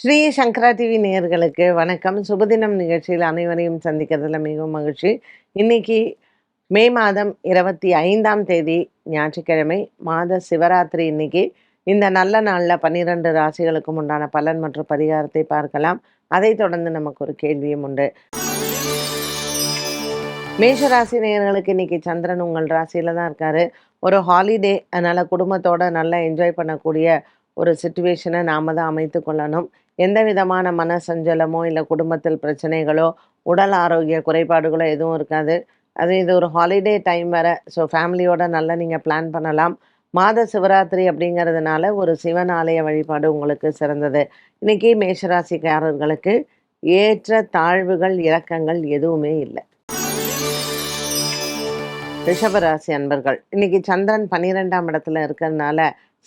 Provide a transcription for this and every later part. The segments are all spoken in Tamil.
ஸ்ரீ சங்கரா டிவி நேயர்களுக்கு வணக்கம். சுபதினம் நிகழ்ச்சியில் அனைவரையும் சந்திக்கிறதுல மிகவும் மகிழ்ச்சி. இன்னைக்கு மே மாதம் இருபத்தி ஐந்தாம் தேதி ஞாயிற்றுக்கிழமை மாத சிவராத்திரி இன்னைக்கு. இந்த நல்ல நாளில் பன்னிரெண்டு ராசிகளுக்கும் உண்டான பலன் மற்றும் பரிகாரத்தை பார்க்கலாம். அதைத் தொடர்ந்து நமக்கு ஒரு கேள்வியும் உண்டு. மேஷ ராசி நேயர்களுக்கு இன்னைக்கு சந்திரன் உங்கள் ராசியில தான் இருக்காரு. ஒரு ஹாலிடே அதனால குடும்பத்தோட நல்லா என்ஜாய் பண்ணக்கூடிய ஒரு சுச்சுவேஷனை நாம தான் அமைத்து கொள்ளணும். எந்த விதமான மன சஞ்சலமோ இல்லை குடும்பத்தில் பிரச்சனைகளோ உடல் ஆரோக்கிய குறைபாடுகளோ எதுவும் இருக்காது. அது இது ஒரு ஹாலிடே டைம் வேறு. ஸோ ஃபேமிலியோட நல்லா நீங்கள் பிளான் பண்ணலாம். மாத சிவராத்திரி அப்படிங்கிறதுனால ஒரு சிவன் ஆலய வழிபாடு உங்களுக்கு சிறந்தது. இன்னைக்கு மேஷராசிக்காரர்களுக்கு ஏற்ற தாழ்வுகள் இறக்கங்கள் எதுவுமே இல்லை. ரிஷபராசி அன்பர்கள் இன்னைக்கு சந்திரன் பன்னிரெண்டாம் இடத்துல இருக்கிறதுனால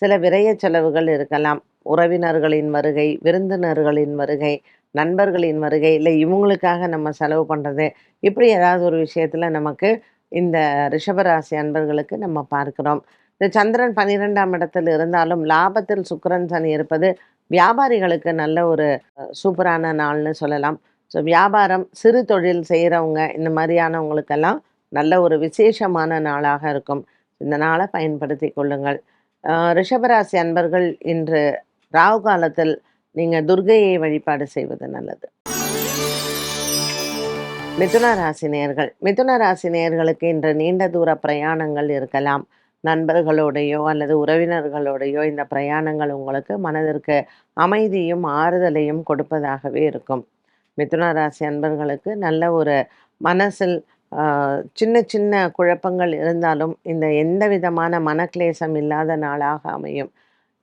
சில விரய செலவுகள் இருக்கலாம். உறவினர்களின் வருகை விருந்தினர்களின் வருகை நண்பர்களின் வருகை இல்லை இவங்களுக்காக நம்ம செலவு பண்ணுறது இப்படி ஏதாவது ஒரு விஷயத்தில் நமக்கு இந்த ரிஷபராசி அன்பர்களுக்கு நம்ம பார்க்குறோம். இந்த சந்திரன் பன்னிரெண்டாம் இடத்தில் இருந்தாலும் லாபத்தில் சுக்கரன் சனி இருப்பது வியாபாரிகளுக்கு நல்ல ஒரு சூப்பரான நாள்னு சொல்லலாம். ஸோ வியாபாரம் சிறு தொழில் செய்கிறவங்க இந்த மாதிரியானவங்களுக்கெல்லாம் நல்ல ஒரு விசேஷமான நாளாக இருக்கும். இந்த நாளை பயன்படுத்தி கொள்ளுங்கள். ரிஷபராசி அன்பர்கள் இன்று ராகு காலத்தில் நீங்கள் துர்கையை வழிபாடு செய்வது நல்லது. மிதுன ராசி நேர்கள் மிதுன ராசி நேர்களுக்கு இன்று நீண்ட தூர பிரயாணங்கள் இருக்கலாம். நண்பர்களோடையோ அல்லது உறவினர்களோடையோ இந்த பிரயாணங்கள் உங்களுக்கு மனதிற்கு அமைதியும் ஆறுதலையும் கொடுப்பதாகவே இருக்கும். மிதுன ராசி அன்பர்களுக்கு நல்ல ஒரு மனசில் சின்ன சின்ன குழப்பங்கள் இருந்தாலும் இந்த எந்த விதமான மனக்லேசம் இல்லாத நாளாக அமையும்.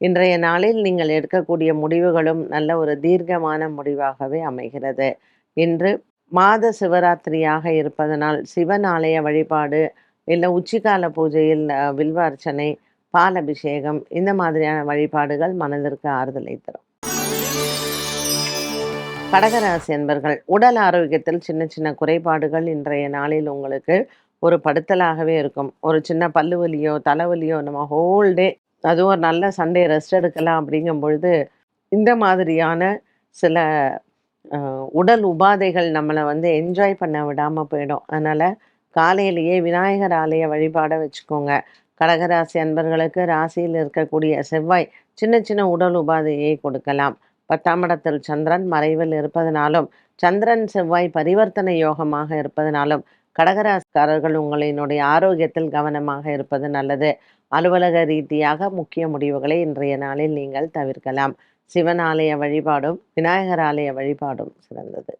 இன்றைய நாளில் நீங்கள் எடுக்கக்கூடிய முடிவுகளும் நல்ல ஒரு தீர்க்கமான முடிவாகவே அமைகிறது. இன்று மாத சிவராத்திரியாக இருப்பதனால் சிவன் ஆலய வழிபாடு இல்லை உச்சிக்கால பூஜையில் வில்வார்ச்சனை பால் அபிஷேகம் இந்த மாதிரியான வழிபாடுகள் மனதிற்கு ஆறுதலை தரும். கடகராசி என்பர்கள் உடல் ஆரோக்கியத்தில் சின்ன சின்ன குறைபாடுகள் இன்றைய நாளில் உங்களுக்கு ஒரு படுத்தலாகவே இருக்கும். ஒரு சின்ன பல்லு வலியோ தலைவலியோ நம்ம ஹோல் டே அதுவும் ஒரு நல்ல சண்டே ரெஸ்ட் எடுக்கலாம் அப்படிங்கும் பொழுது இந்த மாதிரியான சில உடல் உபாதைகள் நம்மளை வந்து என்ஜாய் பண்ண விடாமல் போயிடும். அதனால் காலையிலேயே விநாயகர் ஆலய வழிபாடை வச்சுக்கோங்க. கடகராசி அன்பர்களுக்கு ராசியில் இருக்கக்கூடிய செவ்வாய் சின்ன சின்ன உடல் உபாதையை கொடுக்கலாம். பத்தாம் இடத்தில் சந்திரன் மறைவில் இருப்பதனாலும் சந்திரன் செவ்வாய் பரிவர்த்தனை யோகமாக இருப்பதனாலும் கடகராசிக்காரர்கள் உங்களினுடைய ஆரோக்கியத்தில் கவனமாக இருப்பது நல்லது. அலுவலக ரீதியாக முக்கிய முடிவுகளை இன்றைய நாளில் நீங்கள் தவிர்க்கலாம். சிவன் ஆலய வழிபாடும் விநாயகர் ஆலய வழிபாடும் சிறந்தது.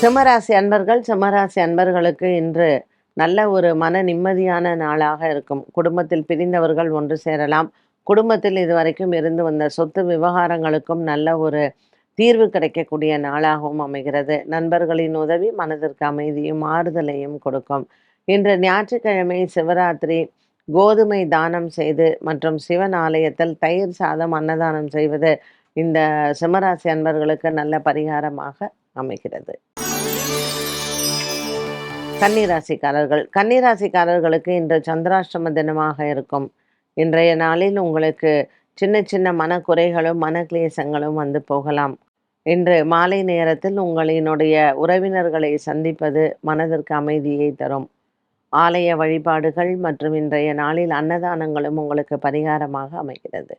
சிம்மராசி அன்பர்கள் சிம்மராசி அன்பர்களுக்கு இன்று நல்ல ஒரு மன நிம்மதியான நாளாக இருக்கும். குடும்பத்தில் பிரிந்தவர்கள் ஒன்று சேரலாம். குடும்பத்தில் இதுவரைக்கும் இருந்து வந்த சொத்து விவகாரங்களுக்கும் நல்ல ஒரு தீர்வு கிடைக்கக்கூடிய நாளாகவும் அமைகிறது. நண்பர்களின் உதவி மனதிற்கு அமைதியும் ஆறுதலையும் கொடுக்கும். இன்று ஞாயிற்றுக்கிழமை சிவராத்திரி கோதுமை தானம் செய்து மற்றும் சிவன் ஆலயத்தில் தயிர் சாதம் அன்னதானம் செய்வது இந்த சிம்மராசி அன்பர்களுக்கு நல்ல பரிகாரமாக அமைகிறது. கன்னிராசிக்காரர்கள். கன்னிராசிக்காரர்களுக்கு இன்று சந்திராஷ்டம தினமாக இருக்கும். இன்றைய நாளில் உங்களுக்கு சின்ன சின்ன மனக்குறைகளும் மனக்லேசங்களும் வந்து போகலாம். இன்று மாலை நேரத்தில் உங்களினுடைய உறவினர்களை சந்திப்பது மனதிற்கு அமைதியை தரும். ஆலய வழிபாடுகள் மற்றும் இன்றைய நாளில் அன்னதானங்களும் உங்களுக்கு பரிகாரமாக அமைகிறது.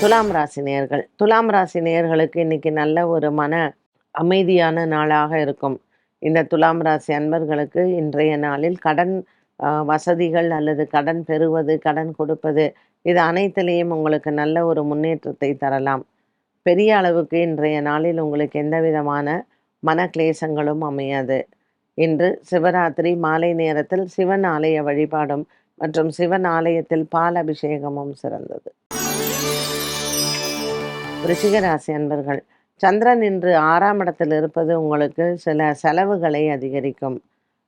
துலாம் ராசி நேர்கள். துலாம் ராசி நேர்களுக்கு இன்னைக்கு நல்ல ஒரு மன அமைதியான நாளாக இருக்கும். இந்த துலாம் ராசி அன்பர்களுக்கு இன்றைய நாளில் கடன் வசதிகள் அல்லது கடன் பெறுவது கடன் கொடுப்பது இது அனைத்திலையும் உங்களுக்கு நல்ல ஒரு முன்னேற்றத்தை தரலாம். பெரிய அளவுக்கு இன்றைய நாளில் உங்களுக்கு எந்த விதமான மனக்லேசங்களும் அமையாது. இன்று சிவராத்திரி மாலை நேரத்தில் சிவன் ஆலய வழிபாடும் மற்றும் சிவன் ஆலயத்தில் பால் அபிஷேகமும் சிறந்தது. ரிஷிகராசி அன்பர்கள் சந்திரன் இன்று ஆறாம் இடத்தில் இருப்பது உங்களுக்கு சில செலவுகளை அதிகரிக்கும்.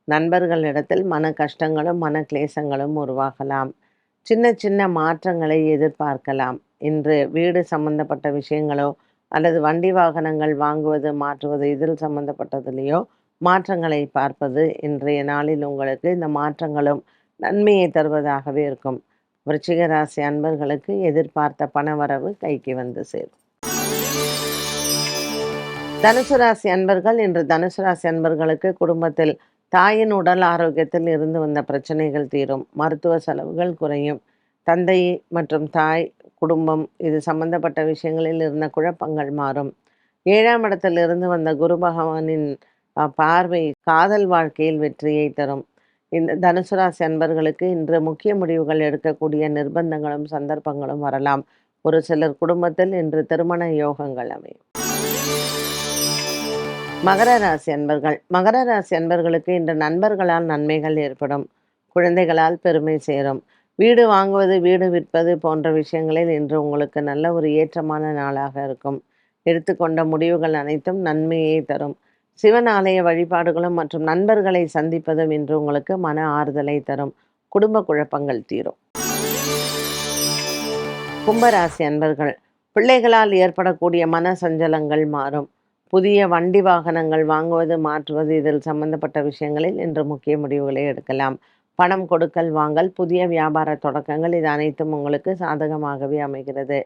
நண்பர்களிடத்தில் மன கஷ்டங்களும் மன கிளேசங்களும் உருவாகலாம். சின்ன சின்ன மாற்றங்களை எதிர்பார்க்கலாம். இன்று வீடு சம்பந்தப்பட்ட விஷயங்களோ அல்லது வண்டி வாகனங்கள் வாங்குவது மாற்றுவது இதில் சம்பந்தப்பட்டதுலேயோ மாற்றங்களை பார்ப்பது இன்றைய நாளில் உங்களுக்கு இந்த மாற்றங்களும் நன்மையை தருவதாகவே இருக்கும். விருச்சிக ராசி அன்பர்களுக்கு எதிர்பார்த்த பணவரவு கைக்கு வந்து சேரும். தனுசு ராசி அன்பர்கள் இன்று தனுசு ராசி அன்பர்களுக்கு குடும்பத்தில் தாயின் உடல் ஆரோக்கியத்தில் இருந்து வந்த பிரச்சனைகள் தீரும். மருத்துவ செலவுகள் குறையும். தந்தை மற்றும் தாய் குடும்பம் இது சம்பந்தப்பட்ட விஷயங்களில் இருந்த குழப்பங்கள் மாறும். ஏழாம் இடத்திலிருந்து வந்த குரு பகவானின் பார்வை காதல் வாழ்க்கையில் வெற்றியை தரும். இந்த தனுசு ராசி அன்பர்களுக்கு இன்று முக்கிய முடிவுகள் எடுக்கக்கூடிய நிர்பந்தங்களும் சந்தர்ப்பங்களும் வரலாம். ஒரு சிலர் குடும்பத்தில் இன்று திருமண யோகங்கள் அமையும். மகர ராசி அன்பர்கள். மகர ராசி அன்பர்களுக்கு இன்று நண்பர்களால் நன்மைகள் ஏற்படும். குழந்தைகளால் பெருமை சேரும். வீடு வாங்குவது வீடு விற்பது போன்ற விஷயங்களில் இன்று உங்களுக்கு நல்ல ஒரு ஏற்றமான நாளாக இருக்கும். எடுத்துக்கொண்ட முடிவுகள் அனைத்தும் நன்மையை தரும். சிவன் ஆலய வழிபாடுகளும் மற்றும் நண்பர்களை சந்திப்பதும் இன்று உங்களுக்கு மன ஆறுதலை தரும். குடும்ப குழப்பங்கள் தீரும். கும்பராசி அன்பர்கள். பிள்ளைகளால் ஏற்படக்கூடிய மன சஞ்சலங்கள் மாறும். புதிய வண்டி வாகனங்கள் வாங்குவது மாற்றுவது இதில் சம்பந்தப்பட்ட விஷயங்களில் இன்று முக்கிய முடிவுகளை எடுக்கலாம். பணம் கொடுக்கல் வாங்கல் புதிய வியாபார தொடக்கங்கள் இது அனைத்தும் உங்களுக்கு சாதகமாகவே அமைகிறது.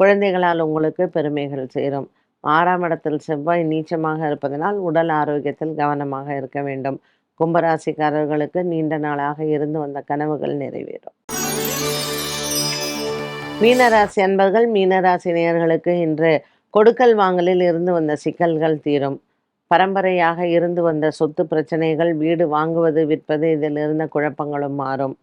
குழந்தைகளால் உங்களுக்கு பெருமைகள் சேரும். ஆறாம் இடத்தில் செவ்வாய் நீச்சமாக இருப்பதனால் உடல் ஆரோக்கியத்தில் கவனமாக இருக்க வேண்டும். கும்பராசிக்காரர்களுக்கு நீண்ட நாளாக இருந்து வந்த கனவுகள் நிறைவேறும். மீனராசி அன்பர்கள் மீனராசி நேயர்களுக்கு இன்று கொடுக்கல் வாங்கலில் இருந்து வந்த சிக்கல்கள் தீரும். பரம்பரையாக இருந்து வந்த சொத்து பிரச்சனைகள் வீடு வாங்குவது விற்பது இதில் இருந்த குழப்பங்களும் மாறும்.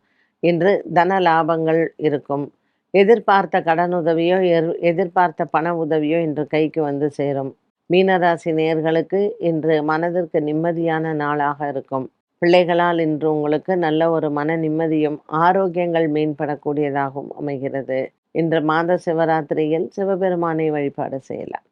இன்று தன லாபங்கள் இருக்கும். எதிர்பார்த்த கடனுதவியோ எர் எதிர்பார்த்த பண உதவியோ இன்று கைக்கு வந்து சேரும். மீனராசி நேயர்களுக்கு இன்று மனதிற்கு நிம்மதியான நாளாக இருக்கும். பிள்ளைகளால் இன்று உங்களுக்கு நல்ல ஒரு மன நிம்மதியும் ஆரோக்கியங்கள் மேம்படக்கூடியதாகவும் அமைகிறது. இன்று மாத சிவராத்திரியில் சிவபெருமானை வழிபாடு செய்யலாம்.